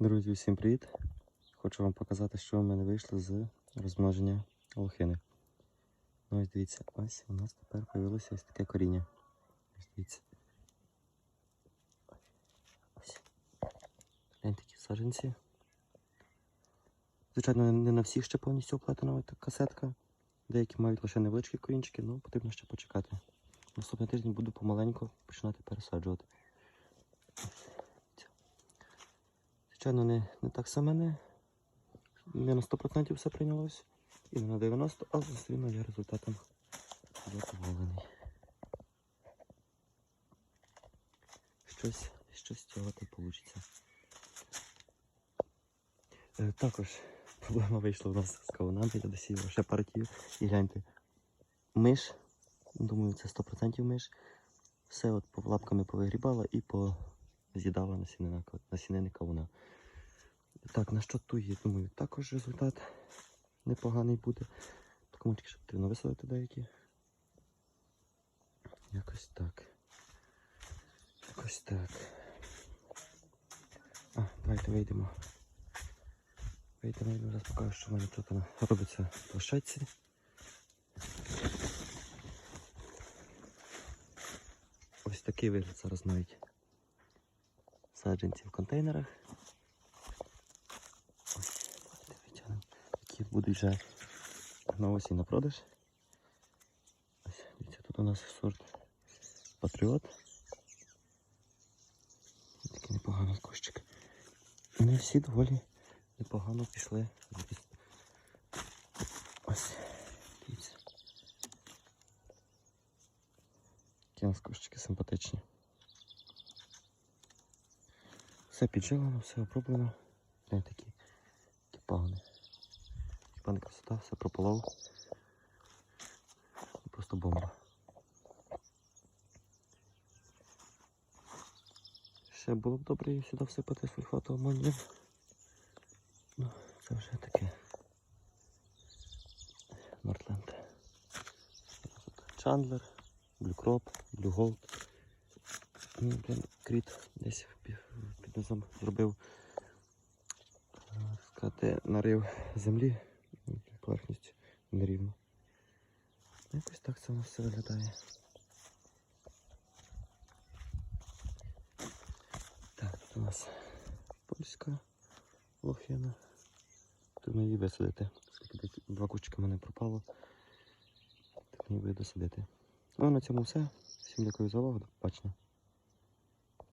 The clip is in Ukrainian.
Друзі, всім привіт! Хочу вам показати, що в мене вийшло з розмноження лохини. Ну ось дивіться, ось у нас тепер з'явилося ось таке коріння. Ось дивіться. Ось. Гляньте такі саджанці. Звичайно, не на всіх ще повністю оплетена касетка. Деякі мають лише невеличкі корінчики, ну потрібно ще почекати. Наступний тиждень буду помаленьку починати пересаджувати. Звичайно, не, не так саме не, не на 100% все прийнялось. І не на 90%, але все одно я результатом задоволений. Щось, щось цього та вийде. Також проблема вийшла у нас з кавунами, я досіяв ще партію. І гляньте, миш, думаю, це 100% миш. Все от лапками повигрібала і поз'їдала насінина, насінини кавуна. Так, на що туї, думаю, також результат непоганий буде. Такому тільки що потрібно висадити деякі. Якось так. Якось так. А, давайте вийдемо. Вийдемо, зараз покажу, що в мене тут робиться в площадці. Ось такий вигляд зараз мають саджанці в контейнерах. Ось, давайте витягнемо, які будуть вже на осінь на продаж. Ось, дивіться, тут у нас сорт Патріот. Такий непоганий кущик. Вони всі доволі непогано пішли. Ось, дивіться. Які у нас кущики симпатичні. Все піджилено, все оброблено. Не такі, такі. Хіба красота, все прополов. Просто бомба. Ще було б добре сюди всипати сульфату амонію. Ну, це вже таке. Нортленд. Чандлер, Блюкроп, Блюголд. Ну, блін, кріт десь під низом зробив е, сказати, нарив землі поверхністю нерівно. Ну, Якось так це у нас все виглядає. Так, тут у нас польська лохина. Потрібно її висадити. Оскільки два кущики в мене пропало. Так мені буде досадити. Ну а на цьому все. Всім дякую за увагу. До побачення.